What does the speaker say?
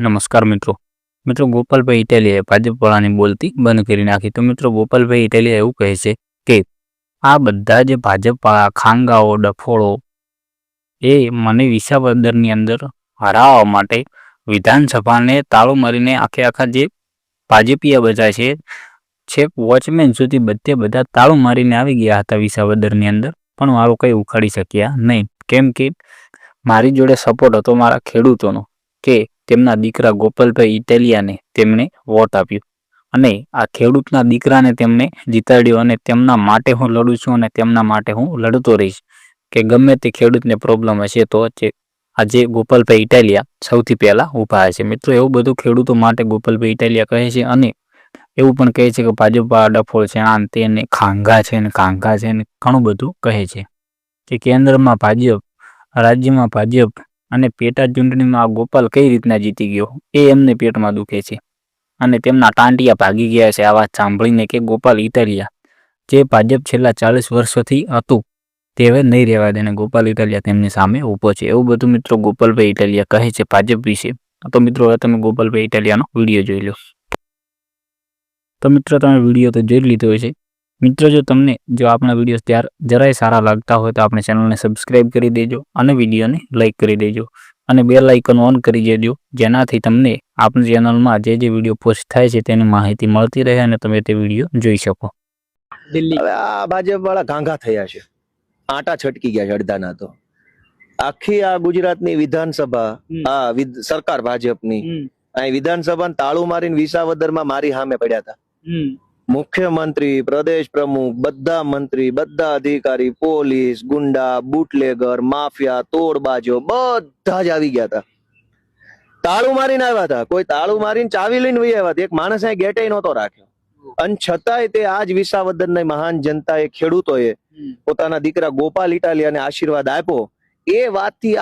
નમસ્કાર મિત્રો. મિત્રો ગોપાલભાઈ ઇટાલિયાએ ભાજપવાળાની બોલતી બંધ કરી નાખી. તો મિત્રો ગોપાલભાઈ ઇટાલિયા એવું કહે છે કે, આ બધા જે ભાજપવાળા ખાંગાઓ, ડફોળો, એ મને વિસાવદરની અંદર હરાવવા માટે વિધાનસભાને તાળું મારીને આખે આખા જે ભાજપીયા બધા છે, છેક વોચમેન સુધી બધે બધા તાળું મારીને આવી ગયા હતા વિસાવદરની અંદર. પણ મારો કંઈ ઉખાડી શક્યા નહીં. કેમ કે, મારી જોડે સપોર્ટ હતો મારા ખેડૂતોનો કે તેમના દીકરા ગોપાલભાઈ ઇટાલિયાને તેમણે વોટ આપ્યું. અને આ ખેડૂતના દીકરાને તેમને જીતાડ્યો અને તેમના માટે હું લડું છું અને તેમના માટે હું લડતો રહીશ. કે ગમે તે ખેડૂતને પ્રોબ્લેમ હશે તો આજે ગોપાલભાઈ ઇટાલિયા સૌથી પહેલાં ઊભા હશે. મિત્રો, એવું બધું ખેડૂતો માટે ગોપાલભાઈ ઇટાલિયા કહે છે અને એવું પણ કહે છે કે ભાજપ ડફોળ છે, આમ તેને ખાંગા છે ને ખાંગા છે ને ઘણું બધું કહે છે. કે કેન્દ્રમાં ભાજપ, રાજ્યમાં ભાજપ અને પેટા ચૂંટણીમાં આ ગોપાલ કઈ રીતના જીતી ગયો એ એમને પેટમાં દુખે છે. અને તેમના ટાંટિયા ભાગી ગયા છે. આ વાત સાંભળીને કે ગોપાલ ઇટાલિયા, જે ભાજપ છેલ્લા ચાલીસ વર્ષોથી હતું તે હવે નહીં રહેવા દેને ગોપાલ ઇટાલિયા તેમની સામે ઊભો છે. એવું બધું મિત્રો ગોપાલભાઈ ઇટાલિયા કહે છે ભાજપ વિશે. તો મિત્રો હવે તમે ગોપાલભાઈ ઇટાલિયાનો વીડિયો જોઈ લો. તો મિત્રો તમે વીડિયો તો જોઈ લીધો છે મિત્રો જો તમને જો આપણા વીડિયો ત્યાર જરાય સારા લાગતા હોય તો આપણે ચેનલને સબસ્ક્રાઇબ કરી દેજો અને વિડીયોને લાઇક કરી દેજો અને બે લાઇકન ઓન કરી દેજો જેનાથી તમને આપણી ચેનલમાં જે જે વીડિયો પોસ્ટ થાય છે તેની માહિતી મળતી રહે અને તમે તે વીડિયો જોઈ શકો. દિલ્હી. આ ભાજપ વાળા ઘાંઘા થયા છે. આટા છટકી ગયા છે અડધાના તો. આખી આ ગુજરાતની વિધાનસભા. આ સરકાર ભાજપની. અહીં વિધાનસભા તાળું મારીને વિસાવદરમાં મારી સામે પડ્યા હતા. મુખ્યમંત્રી પ્રદેશ પ્રમુખ બધા મંત્રી બધા અધિકારી પોલીસ ગુંડા બુટલેગર માફિયા તોડબાજો બધા જ આવી ગયા હતા. તાળું મારીને આવ્યા હતા. કોઈ તાળું મારીને ચાવી લઈને વહી આવ્યા હતા. એક માણસ અહીં ગેટે નહોતો રાખ્યો. અને છતાંય તે આજ વિસાવદરના મહાન જનતાએ ખેડૂતોએ પોતાના દીકરા ગોપાલ ઇટાલિયાને આશીર્વાદ આપ્યો. એ વાતથી